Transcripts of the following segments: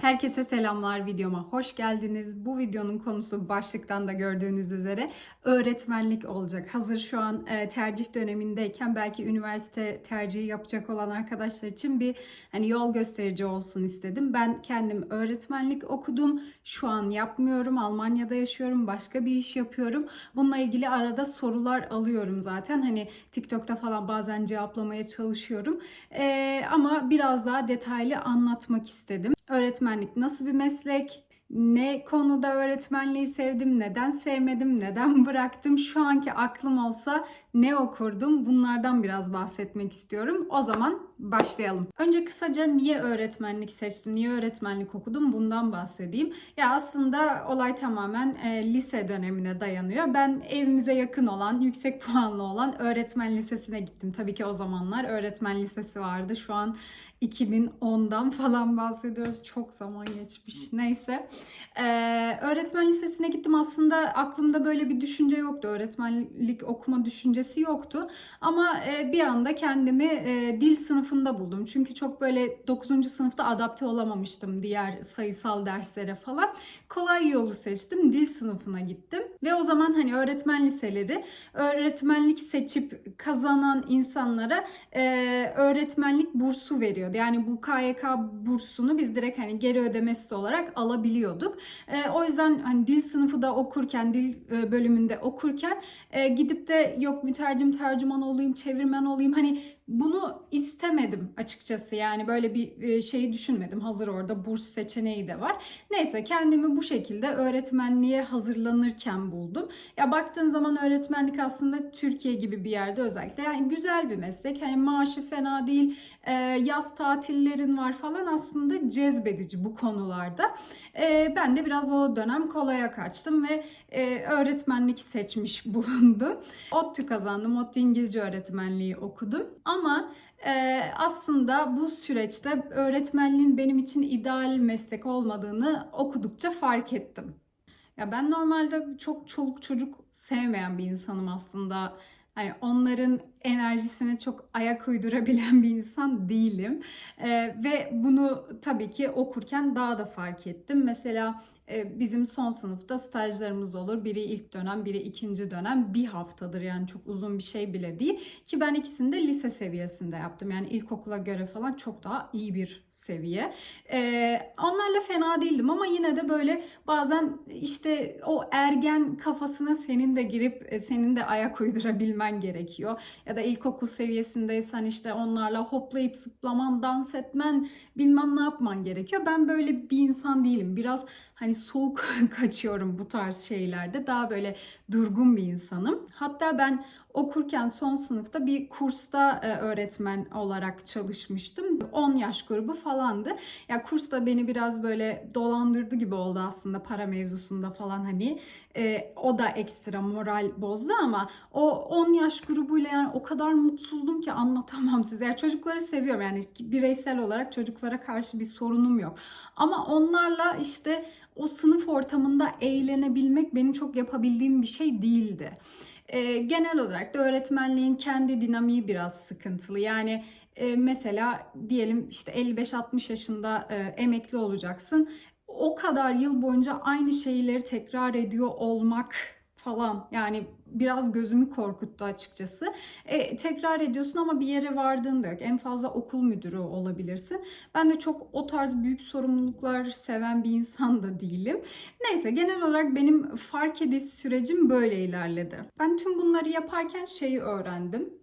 Herkese selamlar videoma hoş geldiniz. Bu videonun konusu başlıktan da gördüğünüz üzere öğretmenlik olacak. Hazır şu an e, tercih dönemindeyken belki üniversite tercihi yapacak olan arkadaşlar için bir hani yol gösterici olsun istedim. Ben kendim öğretmenlik okudum. Şu an yapmıyorum. Almanya'da yaşıyorum. Başka bir iş yapıyorum. Bununla ilgili arada sorular alıyorum zaten. Hani TikTok'ta falan bazen cevaplamaya çalışıyorum. E, ama biraz daha detaylı anlatmak istedim. Öğretmenlik nasıl bir meslek? Ne konuda öğretmenliği sevdim, neden sevmedim, neden bıraktım? Şu anki aklım olsa ne okurdum? Bunlardan biraz bahsetmek istiyorum. O zaman başlayalım. Önce kısaca niye öğretmenlik seçtim, niye öğretmenlik okudum bundan bahsedeyim. Ya aslında olay tamamen e, lise dönemine dayanıyor. Ben evimize yakın olan, yüksek puanlı olan öğretmen lisesine gittim. Tabii ki o zamanlar öğretmen lisesi vardı. Şu an 2010'dan falan bahsediyoruz. Çok zaman geçmiş. Neyse. Ee, öğretmen lisesine gittim. Aslında aklımda böyle bir düşünce yoktu. Öğretmenlik okuma düşüncesi yoktu. Ama e, bir anda kendimi e, dil sınıfında buldum. Çünkü çok böyle 9. sınıfta adapte olamamıştım diğer sayısal derslere falan. Kolay yolu seçtim. Dil sınıfına gittim. Ve o zaman hani öğretmen liseleri öğretmenlik seçip kazanan insanlara e, öğretmenlik bursu veriyordu. Yani bu KYK bursunu biz direkt hani geri ödemesi olarak alabiliyorduk. E, o yüzden hani dil sınıfı da okurken, dil e, bölümünde okurken e, gidip de yok mütercim tercüman olayım, çevirmen olayım hani istemedim açıkçası. Yani böyle bir e, şeyi düşünmedim. Hazır orada burs seçeneği de var. Neyse kendimi bu şekilde öğretmenliğe hazırlanırken buldum. Ya baktığın zaman öğretmenlik aslında Türkiye gibi bir yerde özellikle yani güzel bir meslek. Hani maaşı fena değil. E, yaz tatillerin var falan aslında cezbedici bu konularda. E, ben de biraz o dönem kolaya kaçtım ve öğretmenlik seçmiş bulundum. ODTÜ kazandım. ODTÜ İngilizce öğretmenliği okudum. Ama e, aslında bu süreçte öğretmenliğin benim için ideal meslek olmadığını okudukça fark ettim. Ya ben normalde çok çoluk çocuk sevmeyen bir insanım aslında. Hani onların enerjisine çok ayak uydurabilen bir insan değilim. Ee, ve bunu tabii ki okurken daha da fark ettim. Mesela e, bizim son sınıfta stajlarımız olur. Biri ilk dönem, biri ikinci dönem. Bir haftadır yani çok uzun bir şey bile değil. Ki ben ikisini de lise seviyesinde yaptım. Yani ilkokula göre falan çok daha iyi bir seviye. Ee, onlarla fena değildim ama yine de böyle bazen işte o ergen kafasına senin de girip e, senin de ayak uydurabilmen gerekiyor. Ya da ilkokul seviyesindeysen işte onlarla hoplayıp zıplaman, dans etmen, bilmem ne yapman gerekiyor. Ben böyle bir insan değilim. Biraz hani soğuk kaçıyorum bu tarz şeylerde. Daha böyle durgun bir insanım. Hatta ben okurken son sınıfta bir kursta e, öğretmen olarak çalışmıştım. 10 yaş grubu falandı. Ya kurs da beni biraz böyle dolandırdı gibi oldu aslında para mevzusunda falan hani. E, o da ekstra moral bozdu ama o 10 yaş grubuyla yani o kadar mutsuzdum ki anlatamam size. Yani çocukları seviyorum yani bireysel olarak çocuklara karşı bir sorunum yok. Ama onlarla işte o sınıf ortamında eğlenebilmek benim çok yapabildiğim bir şey değildi. E, genel olarak da öğretmenliğin kendi dinamiği biraz sıkıntılı. Yani e, mesela diyelim işte 55-60 yaşında e, emekli olacaksın. O kadar yıl boyunca aynı şeyleri tekrar ediyor olmak falan yani biraz gözümü korkuttu açıkçası. E, tekrar ediyorsun ama bir yere vardığında. En fazla okul müdürü olabilirsin. Ben de çok o tarz büyük sorumluluklar seven bir insan da değilim. Neyse genel olarak benim fark ediş sürecim böyle ilerledi. Ben tüm bunları yaparken şeyi öğrendim.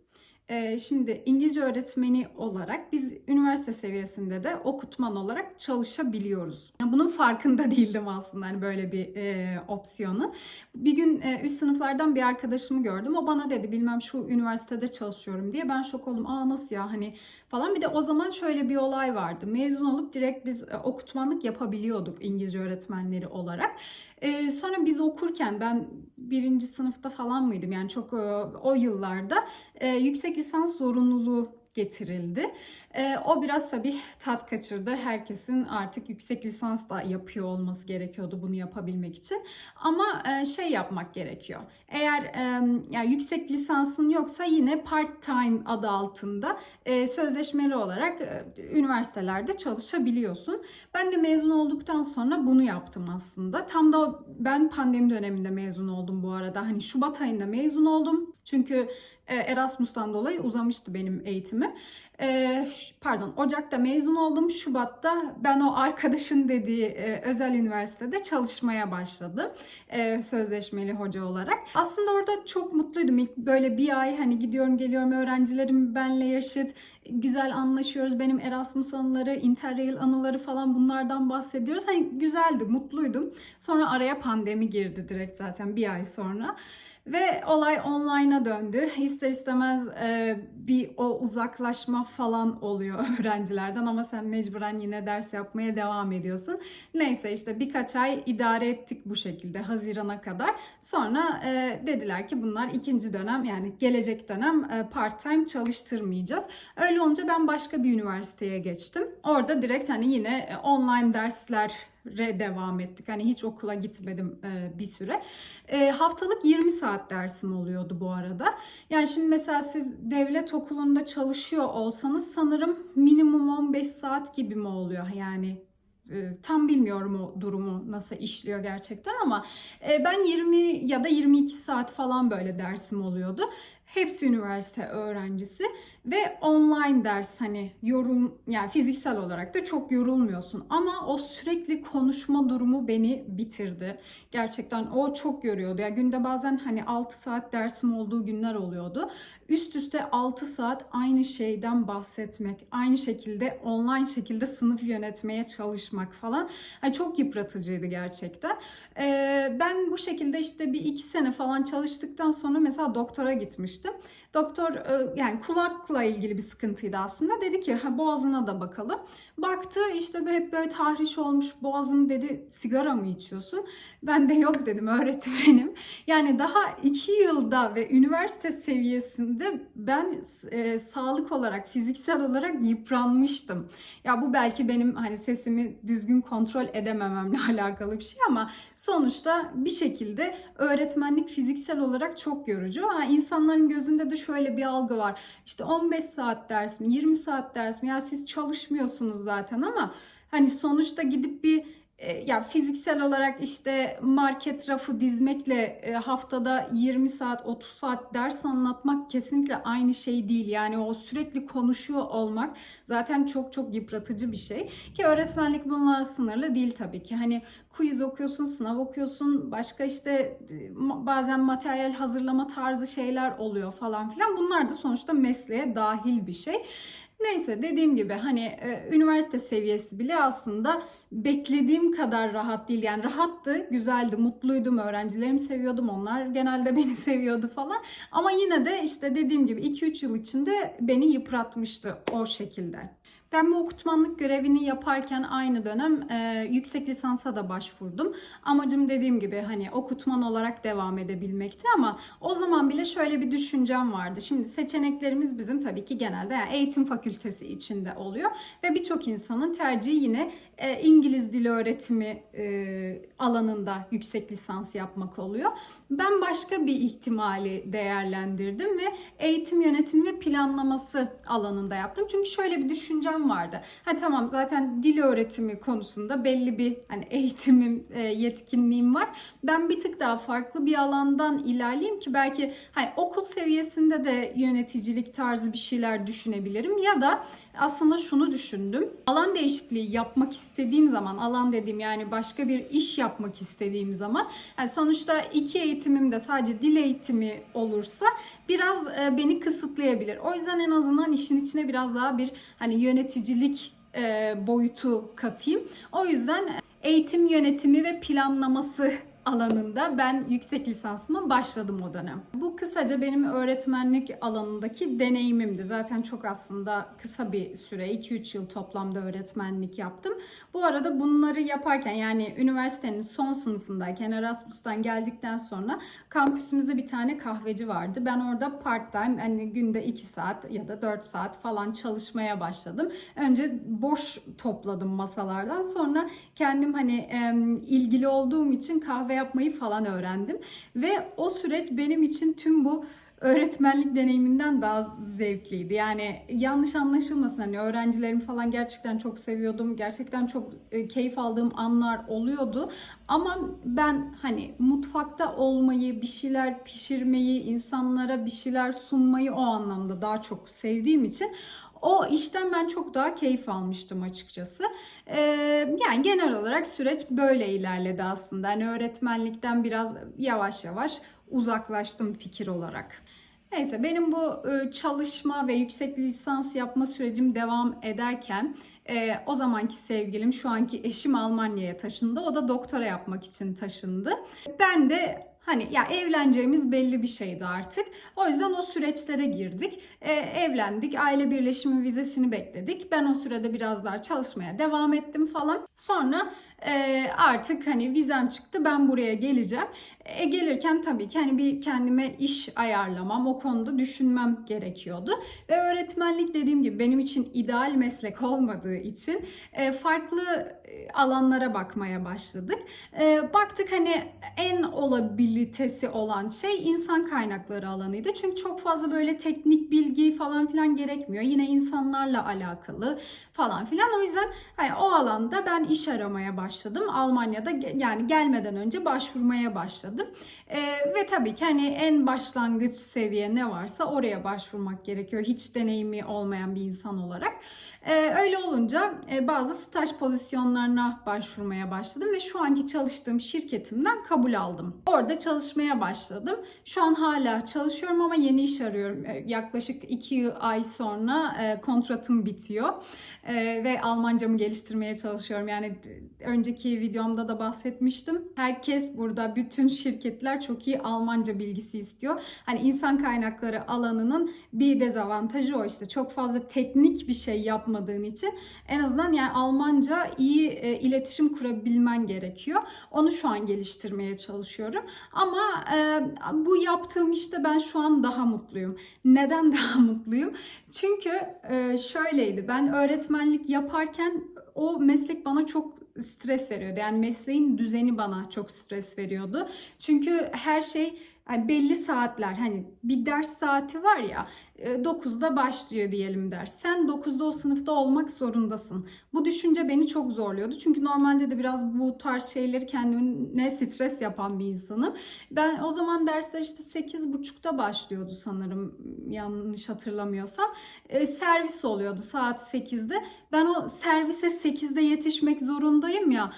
Ee, şimdi İngilizce öğretmeni olarak biz üniversite seviyesinde de okutman olarak çalışabiliyoruz. Bunun farkında değildim aslında hani böyle bir e, opsiyonu. Bir gün e, üst sınıflardan bir arkadaşımı gördüm. O bana dedi bilmem şu üniversitede çalışıyorum diye. Ben şok oldum. Aa nasıl ya hani falan. Bir de o zaman şöyle bir olay vardı. Mezun olup direkt biz e, okutmanlık yapabiliyorduk İngilizce öğretmenleri olarak. E, sonra biz okurken ben birinci sınıfta falan mıydım yani çok e, o yıllarda e, yüksek lisans zorunluluğu getirildi. Ee, o biraz tabii tat kaçırdı. Herkesin artık yüksek lisans da yapıyor olması gerekiyordu bunu yapabilmek için. Ama e, şey yapmak gerekiyor. Eğer e, yani yüksek lisansın yoksa yine part time adı altında e, sözleşmeli olarak üniversitelerde çalışabiliyorsun. Ben de mezun olduktan sonra bunu yaptım aslında. Tam da ben pandemi döneminde mezun oldum bu arada. Hani Şubat ayında mezun oldum. Çünkü Erasmus'tan dolayı uzamıştı benim eğitimim. E, pardon Ocak'ta mezun oldum. Şubat'ta ben o arkadaşın dediği e, özel üniversitede çalışmaya başladım. E, sözleşmeli hoca olarak. Aslında orada çok mutluydum. İlk böyle bir ay hani gidiyorum geliyorum öğrencilerim benle yaşıt. Güzel anlaşıyoruz. Benim Erasmus anıları, Interrail anıları falan bunlardan bahsediyoruz. Hani güzeldi, mutluydum. Sonra araya pandemi girdi direkt zaten bir ay sonra. Ve olay online'a döndü. İster istemez e, bir o uzaklaşma falan oluyor öğrencilerden ama sen mecburen yine ders yapmaya devam ediyorsun. Neyse işte birkaç ay idare ettik bu şekilde Haziran'a kadar. Sonra e, dediler ki bunlar ikinci dönem yani gelecek dönem e, part time çalıştırmayacağız. Öyle olunca ben başka bir üniversiteye geçtim. Orada direkt hani yine e, online dersler re devam ettik. Hani hiç okula gitmedim e, bir süre. E, haftalık 20 saat dersim oluyordu bu arada. Yani şimdi mesela siz devlet okulunda çalışıyor olsanız sanırım minimum 15 saat gibi mi oluyor? Yani e, tam bilmiyorum o durumu nasıl işliyor gerçekten ama e, ben 20 ya da 22 saat falan böyle dersim oluyordu. Hepsi üniversite öğrencisi ve online ders hani yorum yani fiziksel olarak da çok yorulmuyorsun ama o sürekli konuşma durumu beni bitirdi. Gerçekten o çok yoruyordu. Ya günde bazen hani 6 saat dersim olduğu günler oluyordu. Üst üste 6 saat aynı şeyden bahsetmek, aynı şekilde online şekilde sınıf yönetmeye çalışmak falan. Yani çok yıpratıcıydı gerçekten. Ee, ben bu şekilde işte bir iki sene falan çalıştıktan sonra mesela doktora gitmiştim. Doktor e, yani kulakla ilgili bir sıkıntıydı aslında. Dedi ki ha, boğazına da bakalım. Baktı işte hep böyle tahriş olmuş boğazım dedi sigara mı içiyorsun? Ben de yok dedim öğretmenim. Yani daha iki yılda ve üniversite seviyesinde ben e, sağlık olarak fiziksel olarak yıpranmıştım. Ya bu belki benim hani sesimi düzgün kontrol edemememle alakalı bir şey ama sonuçta bir şekilde öğretmenlik fiziksel olarak çok yorucu. Ha, insanların gözünde de şöyle bir algı var. İşte 15 saat ders mi, 20 saat ders mi? Ya siz çalışmıyorsunuz zaten ama hani sonuçta gidip bir ya fiziksel olarak işte market rafı dizmekle e, haftada 20 saat 30 saat ders anlatmak kesinlikle aynı şey değil. Yani o sürekli konuşuyor olmak zaten çok çok yıpratıcı bir şey. Ki öğretmenlik bununla sınırlı değil tabii ki. Hani quiz okuyorsun, sınav okuyorsun, başka işte e, bazen materyal hazırlama tarzı şeyler oluyor falan filan. Bunlar da sonuçta mesleğe dahil bir şey. Neyse dediğim gibi hani e, üniversite seviyesi bile aslında beklediğim kadar rahat değil. Yani rahattı, güzeldi, mutluydum, öğrencilerimi seviyordum, onlar genelde beni seviyordu falan. Ama yine de işte dediğim gibi 2-3 yıl içinde beni yıpratmıştı o şekilde. Ben bu okutmanlık görevini yaparken aynı dönem e, yüksek lisansa da başvurdum. Amacım dediğim gibi hani okutman olarak devam edebilmekti ama o zaman bile şöyle bir düşüncem vardı. Şimdi seçeneklerimiz bizim tabii ki genelde yani eğitim fakültesi içinde oluyor ve birçok insanın tercihi yine e, İngiliz dili öğretimi e, alanında yüksek lisans yapmak oluyor. Ben başka bir ihtimali değerlendirdim ve eğitim yönetimi ve planlaması alanında yaptım. Çünkü şöyle bir düşüncem vardı. Ha tamam zaten dil öğretimi konusunda belli bir hani eğitimim, e, yetkinliğim var. Ben bir tık daha farklı bir alandan ilerleyeyim ki belki hani okul seviyesinde de yöneticilik tarzı bir şeyler düşünebilirim ya da aslında şunu düşündüm. Alan değişikliği yapmak istediğim zaman, alan dediğim yani başka bir iş yapmak istediğim zaman yani sonuçta iki eğitimim de sadece dil eğitimi olursa biraz e, beni kısıtlayabilir. O yüzden en azından işin içine biraz daha bir hani yöneticilik e, boyutu katayım. O yüzden eğitim yönetimi ve planlaması alanında ben yüksek lisansıma başladım o dönem. Bu kısaca benim öğretmenlik alanındaki deneyimimdi. Zaten çok aslında kısa bir süre, 2-3 yıl toplamda öğretmenlik yaptım. Bu arada bunları yaparken yani üniversitenin son sınıfındayken Erasmus'tan geldikten sonra kampüsümüzde bir tane kahveci vardı. Ben orada part time hani günde 2 saat ya da 4 saat falan çalışmaya başladım. Önce boş topladım masalardan sonra kendim hani em, ilgili olduğum için kahve yapmayı falan öğrendim. Ve o süreç benim için tüm bu öğretmenlik deneyiminden daha zevkliydi. Yani yanlış anlaşılmasın hani öğrencilerimi falan gerçekten çok seviyordum. Gerçekten çok e, keyif aldığım anlar oluyordu. Ama ben hani mutfakta olmayı, bir şeyler pişirmeyi, insanlara bir şeyler sunmayı o anlamda daha çok sevdiğim için o işten ben çok daha keyif almıştım açıkçası. Ee, yani genel olarak süreç böyle ilerledi aslında. Hani öğretmenlikten biraz yavaş yavaş uzaklaştım fikir olarak. Neyse benim bu e, çalışma ve yüksek lisans yapma sürecim devam ederken e, o zamanki sevgilim şu anki eşim Almanya'ya taşındı. O da doktora yapmak için taşındı. Ben de Hani ya evleneceğimiz belli bir şeydi artık. O yüzden o süreçlere girdik. E, evlendik. Aile birleşimi vizesini bekledik. Ben o sürede biraz daha çalışmaya devam ettim falan. Sonra e, artık hani vizem çıktı. Ben buraya geleceğim. E, gelirken tabii ki hani bir kendime iş ayarlamam, o konuda düşünmem gerekiyordu. Ve öğretmenlik dediğim gibi benim için ideal meslek olmadığı için e, farklı e, alanlara bakmaya başladık. E, baktık hani en olabilitesi olan şey insan kaynakları alanıydı. Çünkü çok fazla böyle teknik bilgi falan filan gerekmiyor. Yine insanlarla alakalı falan filan. O yüzden hani o alanda ben iş aramaya başladım. Almanya'da yani gelmeden önce başvurmaya başladım. E, ve tabii ki hani en başlangıç seviye ne varsa oraya başvurmak gerekiyor. Hiç deneyimi olmayan bir insan olarak. Ee, öyle olunca e, bazı staj pozisyonlarına başvurmaya başladım ve şu anki çalıştığım şirketimden kabul aldım. Orada çalışmaya başladım. Şu an hala çalışıyorum ama yeni iş arıyorum. Ee, yaklaşık iki ay sonra e, kontratım bitiyor Ee, ve Almancamı geliştirmeye çalışıyorum. Yani e, önceki videomda da bahsetmiştim. Herkes burada, bütün şirketler çok iyi Almanca bilgisi istiyor. Hani insan kaynakları alanının bir dezavantajı o işte. Çok fazla teknik bir şey yapma olmadığın için en azından yani Almanca iyi e, iletişim kurabilmen gerekiyor. Onu şu an geliştirmeye çalışıyorum. Ama e, bu yaptığım işte ben şu an daha mutluyum. Neden daha mutluyum? Çünkü e, şöyleydi. Ben öğretmenlik yaparken o meslek bana çok stres veriyordu. Yani mesleğin düzeni bana çok stres veriyordu. Çünkü her şey yani belli saatler hani bir ders saati var ya 9'da e, başlıyor diyelim ders. Sen 9'da o sınıfta olmak zorundasın. Bu düşünce beni çok zorluyordu. Çünkü normalde de biraz bu tarz şeyleri kendime stres yapan bir insanım. Ben o zaman dersler işte 8.30'da başlıyordu sanırım yanlış hatırlamıyorsam. E, servis oluyordu saat 8'de. Ben o servise 8'de yetişmek zorundayım ya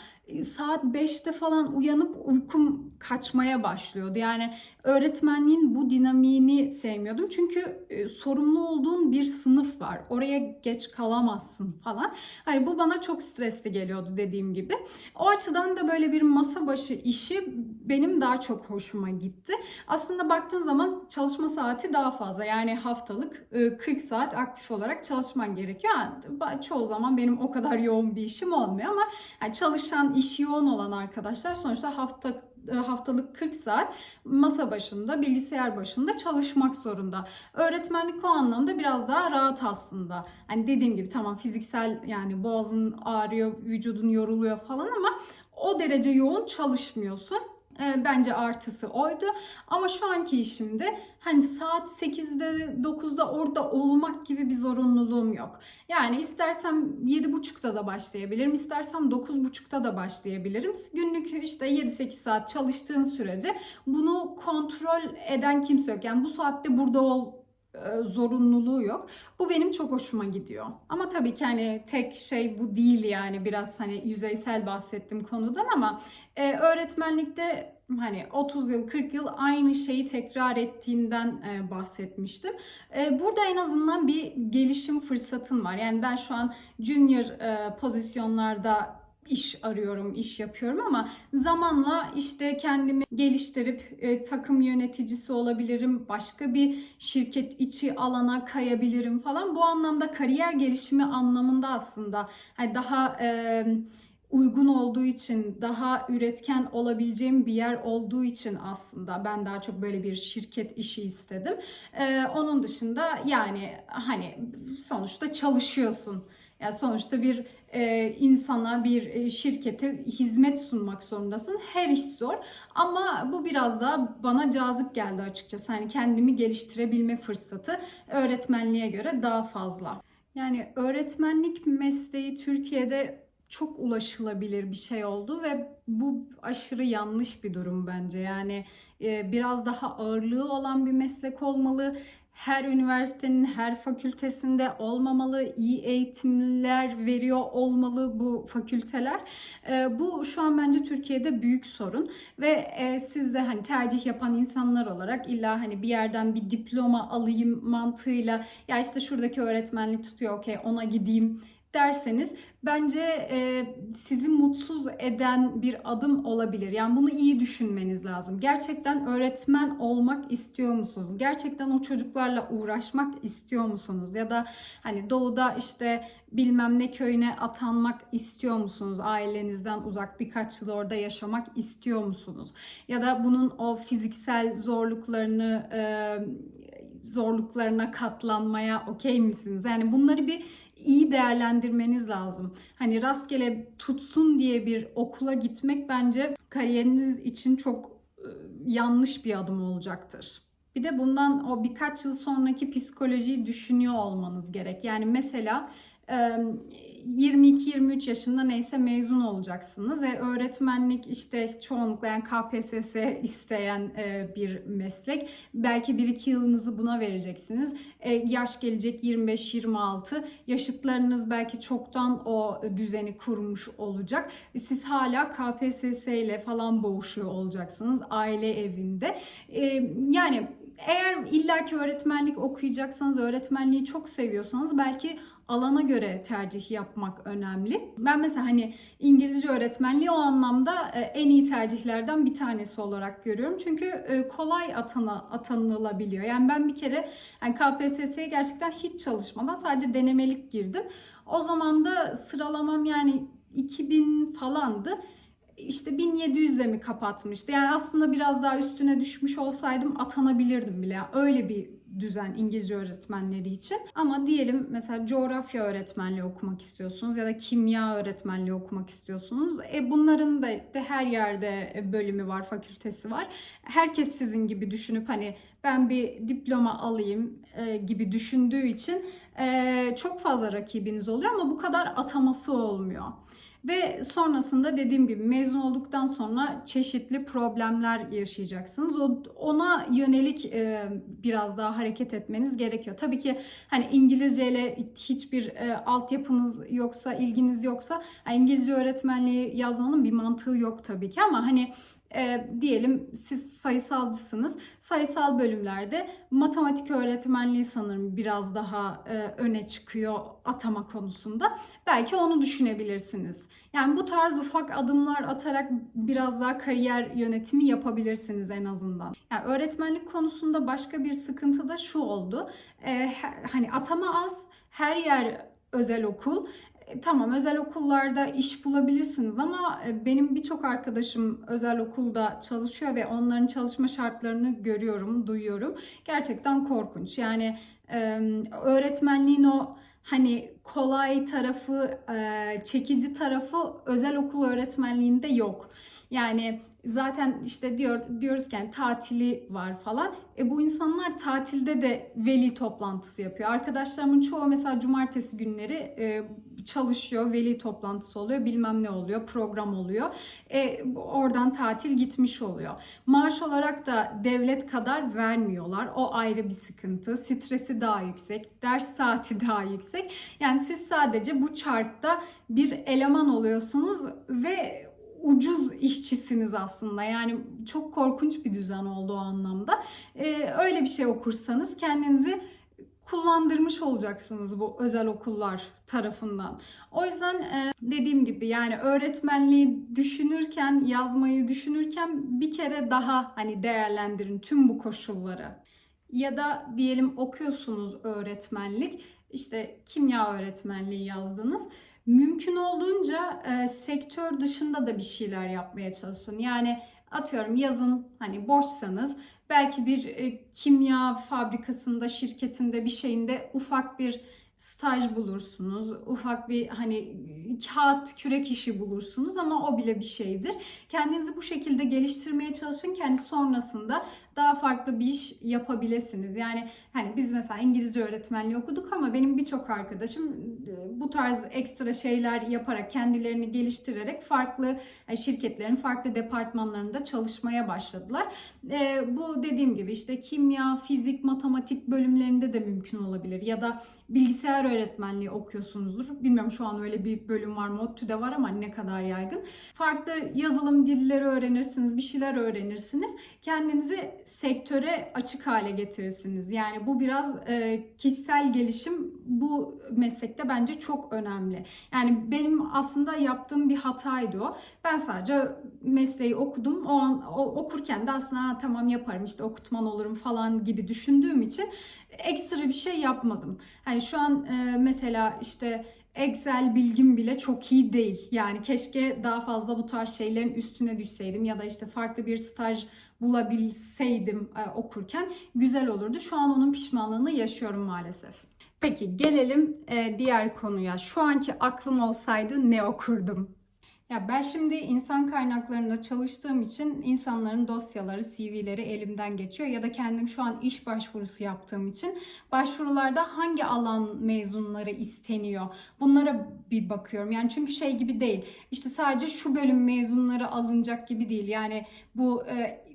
saat 5'te falan uyanıp uykum kaçmaya başlıyordu. Yani öğretmenliğin bu dinamiğini sevmiyordum. Çünkü e, sorumlu olduğun bir sınıf var. Oraya geç kalamazsın falan. Hani bu bana çok stresli geliyordu dediğim gibi. O açıdan da böyle bir masa başı işi benim daha çok hoşuma gitti. Aslında baktığın zaman çalışma saati daha fazla. Yani haftalık 40 e, saat aktif olarak çalışman gerekiyor. Yani çoğu zaman benim o kadar yoğun bir işim olmuyor ama yani çalışan iş yoğun olan arkadaşlar sonuçta hafta haftalık 40 saat masa başında, bilgisayar başında çalışmak zorunda. Öğretmenlik o anlamda biraz daha rahat aslında. Hani dediğim gibi tamam fiziksel yani boğazın ağrıyor, vücudun yoruluyor falan ama o derece yoğun çalışmıyorsun. E, bence artısı oydu. Ama şu anki işimde hani saat 8'de 9'da orada olmak gibi bir zorunluluğum yok. Yani istersem 7.30'da da başlayabilirim, istersem 9.30'da da başlayabilirim. Günlük işte 7-8 saat çalıştığın sürece bunu kontrol eden kimse yok. Yani bu saatte burada ol zorunluluğu yok. Bu benim çok hoşuma gidiyor. Ama tabii ki hani tek şey bu değil yani biraz hani yüzeysel bahsettim konudan ama e, öğretmenlikte hani 30 yıl 40 yıl aynı şeyi tekrar ettiğinden e, bahsetmiştim. E, burada en azından bir gelişim fırsatın var. Yani ben şu an junior e, pozisyonlarda iş arıyorum, iş yapıyorum ama zamanla işte kendimi geliştirip e, takım yöneticisi olabilirim, başka bir şirket içi alana kayabilirim falan. Bu anlamda kariyer gelişimi anlamında aslında hani daha e, uygun olduğu için, daha üretken olabileceğim bir yer olduğu için aslında ben daha çok böyle bir şirket işi istedim. E, onun dışında yani hani sonuçta çalışıyorsun. Yani sonuçta bir e, insana, bir e, şirkete hizmet sunmak zorundasın. Her iş zor ama bu biraz daha bana cazip geldi açıkçası. Hani kendimi geliştirebilme fırsatı öğretmenliğe göre daha fazla. Yani öğretmenlik mesleği Türkiye'de çok ulaşılabilir bir şey oldu ve bu aşırı yanlış bir durum bence. Yani e, biraz daha ağırlığı olan bir meslek olmalı her üniversitenin her fakültesinde olmamalı, iyi eğitimler veriyor olmalı bu fakülteler. E, bu şu an bence Türkiye'de büyük sorun ve e, siz de hani tercih yapan insanlar olarak illa hani bir yerden bir diploma alayım mantığıyla ya işte şuradaki öğretmenlik tutuyor okey ona gideyim derseniz bence e, sizi mutsuz eden bir adım olabilir. Yani bunu iyi düşünmeniz lazım. Gerçekten öğretmen olmak istiyor musunuz? Gerçekten o çocuklarla uğraşmak istiyor musunuz? Ya da hani doğuda işte bilmem ne köyüne atanmak istiyor musunuz? Ailenizden uzak birkaç yıl orada yaşamak istiyor musunuz? Ya da bunun o fiziksel zorluklarını e, zorluklarına katlanmaya okey misiniz? Yani bunları bir iyi değerlendirmeniz lazım. Hani rastgele tutsun diye bir okula gitmek bence kariyeriniz için çok e, yanlış bir adım olacaktır. Bir de bundan o birkaç yıl sonraki psikolojiyi düşünüyor olmanız gerek. Yani mesela 22-23 yaşında neyse mezun olacaksınız. E, öğretmenlik işte çoğunlukla yani KPSS isteyen e, bir meslek. Belki 1-2 yılınızı buna vereceksiniz. E, yaş gelecek 25-26. Yaşıtlarınız belki çoktan o düzeni kurmuş olacak. Siz hala KPSS ile falan boğuşuyor olacaksınız aile evinde. E, yani eğer illaki öğretmenlik okuyacaksanız, öğretmenliği çok seviyorsanız belki alana göre tercih yapmak önemli. Ben mesela hani İngilizce öğretmenliği o anlamda e, en iyi tercihlerden bir tanesi olarak görüyorum. Çünkü e, kolay atana, atanılabiliyor. Yani ben bir kere yani KPSS'ye gerçekten hiç çalışmadan sadece denemelik girdim. O zaman da sıralamam yani 2000 falandı işte 1700'le mi kapatmıştı? Yani aslında biraz daha üstüne düşmüş olsaydım atanabilirdim bile. öyle bir düzen İngilizce öğretmenleri için. Ama diyelim mesela coğrafya öğretmenliği okumak istiyorsunuz ya da kimya öğretmenliği okumak istiyorsunuz. E bunların da de her yerde bölümü var, fakültesi var. Herkes sizin gibi düşünüp hani ben bir diploma alayım e, gibi düşündüğü için e, çok fazla rakibiniz oluyor ama bu kadar ataması olmuyor. Ve sonrasında dediğim gibi mezun olduktan sonra çeşitli problemler yaşayacaksınız. O ona yönelik e, biraz daha hareket etmeniz gerekiyor. Tabii ki hani İngilizce ile hiçbir e, altyapınız yoksa, ilginiz yoksa İngilizce öğretmenliği yazmanın bir mantığı yok tabii ki ama hani e, diyelim siz sayısalcısınız. Sayısal bölümlerde matematik öğretmenliği sanırım biraz daha e, öne çıkıyor atama konusunda. Belki onu düşünebilirsiniz. Yani bu tarz ufak adımlar atarak biraz daha kariyer yönetimi yapabilirsiniz en azından. Yani öğretmenlik konusunda başka bir sıkıntı da şu oldu. E, hani atama az, her yer özel okul. E, tamam özel okullarda iş bulabilirsiniz ama e, benim birçok arkadaşım özel okulda çalışıyor ve onların çalışma şartlarını görüyorum, duyuyorum. Gerçekten korkunç. Yani öğretmenliğin o hani kolay tarafı, çekici tarafı özel okul öğretmenliğinde yok. Yani zaten işte diyor diyoruz ki yani tatili var falan. E bu insanlar tatilde de veli toplantısı yapıyor. Arkadaşlarımın çoğu mesela cumartesi günleri e, çalışıyor, veli toplantısı oluyor, bilmem ne oluyor, program oluyor. E, oradan tatil gitmiş oluyor. Maaş olarak da devlet kadar vermiyorlar. O ayrı bir sıkıntı. Stresi daha yüksek, ders saati daha yüksek. Yani siz sadece bu chartta bir eleman oluyorsunuz ve ucuz işçisiniz aslında. Yani çok korkunç bir düzen oldu o anlamda. Ee, öyle bir şey okursanız kendinizi kullandırmış olacaksınız bu özel okullar tarafından. O yüzden e, dediğim gibi yani öğretmenliği düşünürken, yazmayı düşünürken bir kere daha hani değerlendirin tüm bu koşulları. Ya da diyelim okuyorsunuz öğretmenlik, işte kimya öğretmenliği yazdınız. Mümkün olduğunca e, sektör dışında da bir şeyler yapmaya çalışın. Yani atıyorum yazın hani boşsanız belki bir e, kimya fabrikasında, şirketinde bir şeyinde ufak bir staj bulursunuz. Ufak bir hani kağıt kürek işi bulursunuz ama o bile bir şeydir. Kendinizi bu şekilde geliştirmeye çalışın ki hani sonrasında daha farklı bir iş yapabilirsiniz. Yani hani biz mesela İngilizce öğretmenliği okuduk ama benim birçok arkadaşım e, bu tarz ekstra şeyler yaparak kendilerini geliştirerek farklı yani şirketlerin farklı departmanlarında çalışmaya başladılar. E, bu dediğim gibi işte kimya, fizik, matematik bölümlerinde de mümkün olabilir ya da bilgisayar öğretmenliği okuyorsunuzdur. Bilmiyorum şu an öyle bir bölüm var mı? ODTÜ'de var ama ne kadar yaygın. Farklı yazılım dilleri öğrenirsiniz, bir şeyler öğrenirsiniz. Kendinizi sektöre açık hale getirirsiniz. Yani bu biraz e, kişisel gelişim bu meslekte bence çok önemli. Yani benim aslında yaptığım bir hataydı o. Ben sadece mesleği okudum. O an o, okurken de aslında tamam yaparım işte okutman olurum falan gibi düşündüğüm için ekstra bir şey yapmadım. Hani şu an e, mesela işte Excel bilgim bile çok iyi değil. Yani keşke daha fazla bu tarz şeylerin üstüne düşseydim ya da işte farklı bir staj bulabilseydim e, okurken güzel olurdu. Şu an onun pişmanlığını yaşıyorum maalesef. Peki gelelim e, diğer konuya. Şu anki aklım olsaydı ne okurdum? Ya ben şimdi insan kaynaklarında çalıştığım için insanların dosyaları, CV'leri elimden geçiyor ya da kendim şu an iş başvurusu yaptığım için başvurularda hangi alan mezunları isteniyor? Bunlara bir bakıyorum. Yani çünkü şey gibi değil. İşte sadece şu bölüm mezunları alınacak gibi değil. Yani bu e,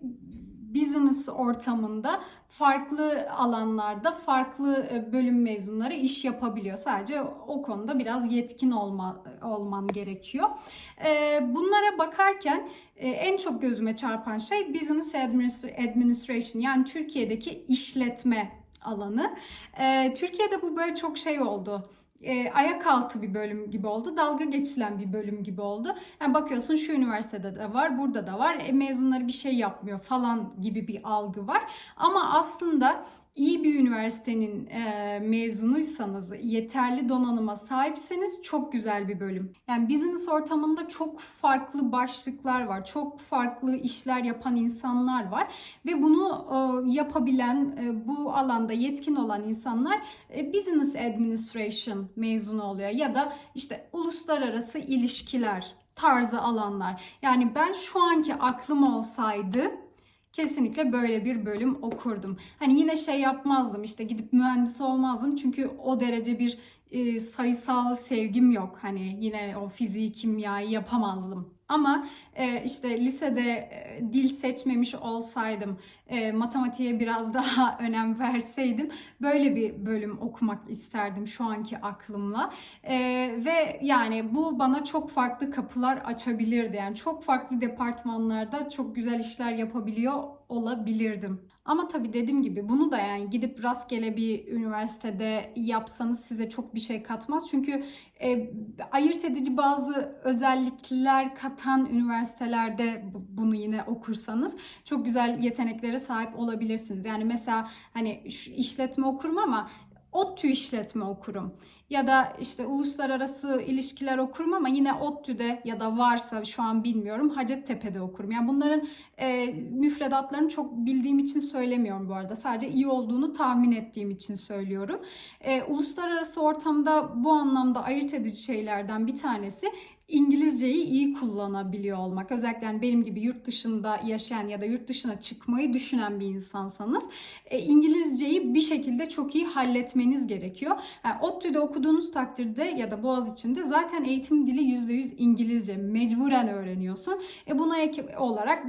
business ortamında farklı alanlarda farklı e, bölüm mezunları iş yapabiliyor. Sadece o konuda biraz yetkin olma, olman gerekiyor. E, bunlara bakarken e, en çok gözüme çarpan şey business administration yani Türkiye'deki işletme alanı. Türkiye'de bu böyle çok şey oldu e, ayak altı bir bölüm gibi oldu. Dalga geçilen bir bölüm gibi oldu. Yani bakıyorsun şu üniversitede de var, burada da var. E, mezunları bir şey yapmıyor falan gibi bir algı var. Ama aslında iyi bir üniversitenin e, mezunuysanız, yeterli donanıma sahipseniz çok güzel bir bölüm. Yani business ortamında çok farklı başlıklar var. Çok farklı işler yapan insanlar var ve bunu e, yapabilen, e, bu alanda yetkin olan insanlar e, business administration mezunu oluyor ya da işte uluslararası ilişkiler tarzı alanlar. Yani ben şu anki aklım olsaydı kesinlikle böyle bir bölüm okurdum. Hani yine şey yapmazdım işte gidip mühendis olmazdım çünkü o derece bir e, sayısal sevgim yok. Hani yine o fiziği, kimyayı yapamazdım. Ama e, işte lisede e, dil seçmemiş olsaydım, e, matematiğe biraz daha önem verseydim böyle bir bölüm okumak isterdim şu anki aklımla. E, ve yani bu bana çok farklı kapılar açabilirdi. Yani çok farklı departmanlarda çok güzel işler yapabiliyor olabilirdim. Ama tabii dediğim gibi bunu da yani gidip rastgele bir üniversitede yapsanız size çok bir şey katmaz. Çünkü e, ayırt edici bazı özellikler katan üniversitelerde bunu yine okursanız çok güzel yeteneklere sahip olabilirsiniz. Yani mesela hani işletme okurum ama ODTÜ işletme okurum ya da işte uluslararası ilişkiler okurum ama yine ODTÜ'de ya da varsa şu an bilmiyorum Hacettepe'de okurum. Yani bunların e, müfredatlarını çok bildiğim için söylemiyorum bu arada. Sadece iyi olduğunu tahmin ettiğim için söylüyorum. E, uluslararası ortamda bu anlamda ayırt edici şeylerden bir tanesi İngilizceyi iyi kullanabiliyor olmak. Özellikle yani benim gibi yurt dışında yaşayan ya da yurt dışına çıkmayı düşünen bir insansanız e, İngilizceyi bir şekilde çok iyi halletmeniz gerekiyor. Yani ODTÜ'de okuduğunuz takdirde ya da Boğaziçi'nde zaten eğitim dili %100 İngilizce. Mecburen öğreniyorsun. E buna ek olarak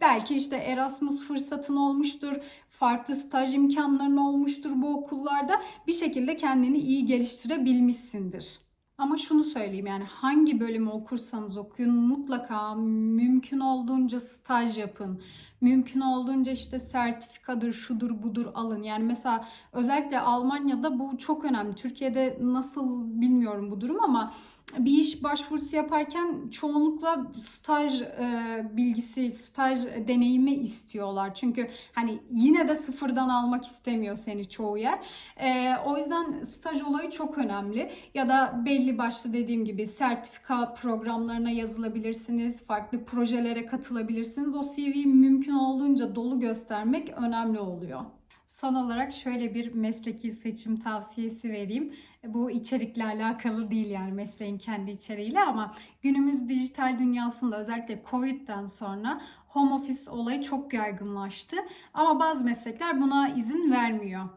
belki işte Erasmus fırsatın olmuştur, farklı staj imkanların olmuştur bu okullarda. Bir şekilde kendini iyi geliştirebilmişsindir. Ama şunu söyleyeyim yani hangi bölümü okursanız okuyun mutlaka mümkün olduğunca staj yapın. Mümkün olduğunca işte sertifikadır, şudur budur alın. Yani mesela özellikle Almanya'da bu çok önemli. Türkiye'de nasıl bilmiyorum bu durum ama bir iş başvurusu yaparken çoğunlukla staj e, bilgisi, staj deneyimi istiyorlar. Çünkü hani yine de sıfırdan almak istemiyor seni çoğu yer. E, o yüzden staj olayı çok önemli. Ya da belli başlı dediğim gibi sertifika programlarına yazılabilirsiniz. Farklı projelere katılabilirsiniz. O CV'yi mümkün olduğunca dolu göstermek önemli oluyor. Son olarak şöyle bir mesleki seçim tavsiyesi vereyim. Bu içerikle alakalı değil yani mesleğin kendi içeriğiyle ama günümüz dijital dünyasında özellikle Covid'den sonra home office olayı çok yaygınlaştı. Ama bazı meslekler buna izin vermiyor.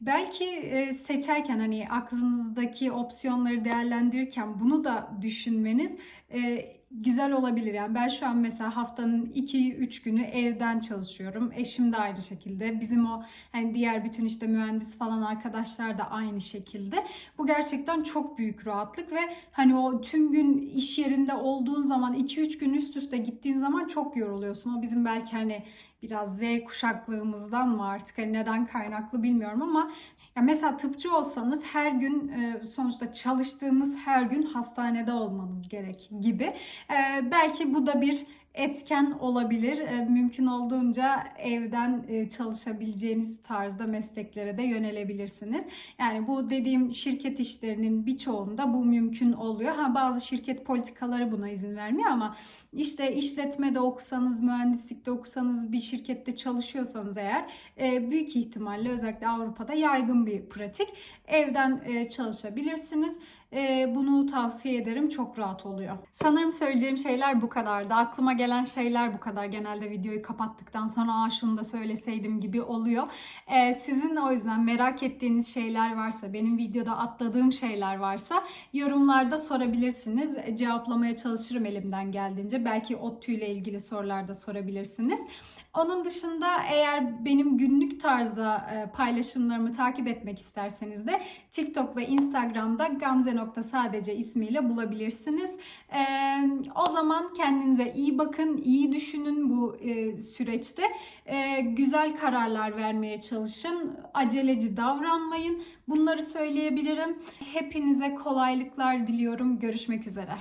Belki e, seçerken hani aklınızdaki opsiyonları değerlendirirken bunu da düşünmeniz e, güzel olabilir. Yani ben şu an mesela haftanın 2-3 günü evden çalışıyorum. Eşim de aynı şekilde. Bizim o hani diğer bütün işte mühendis falan arkadaşlar da aynı şekilde. Bu gerçekten çok büyük rahatlık ve hani o tüm gün iş yerinde olduğun zaman 2-3 gün üst üste gittiğin zaman çok yoruluyorsun. O bizim belki hani biraz Z kuşaklığımızdan mı artık hani neden kaynaklı bilmiyorum ama ya mesela tıpçı olsanız her gün e, sonuçta çalıştığınız her gün hastanede olmanız gerek gibi. E, belki bu da bir etken olabilir. E, Mümkün olduğunca evden e, çalışabileceğiniz tarzda mesleklere de yönelebilirsiniz. Yani bu dediğim şirket işlerinin birçoğunda bu mümkün oluyor. Ha bazı şirket politikaları buna izin vermiyor ama işte işletmede okusanız, mühendislikte okusanız, bir şirkette çalışıyorsanız eğer e, büyük ihtimalle özellikle Avrupa'da yaygın bir pratik. Evden çalışabilirsiniz. E, bunu tavsiye ederim. Çok rahat oluyor. Sanırım söyleyeceğim şeyler bu kadardı. Aklıma gelen şeyler bu kadar. Genelde videoyu kapattıktan sonra Aa, şunu da söyleseydim gibi oluyor. E, sizin o yüzden merak ettiğiniz şeyler varsa, benim videoda atladığım şeyler varsa yorumlarda sorabilirsiniz. Cevaplamaya çalışırım elimden geldiğince. Belki ODTÜ ile ilgili sorular da sorabilirsiniz. Onun dışında eğer benim günlük tarzda e, paylaşımlarımı takip etmek isterseniz de TikTok ve Instagram'da gamze.sadece ismiyle bulabilirsiniz. E, o zaman kendinize iyi bakın, iyi düşünün bu e, süreçte. Güzel kararlar vermeye çalışın. Aceleci davranmayın. Bunları söyleyebilirim. Hepinize kolaylıklar diliyorum. Görüşmek üzere.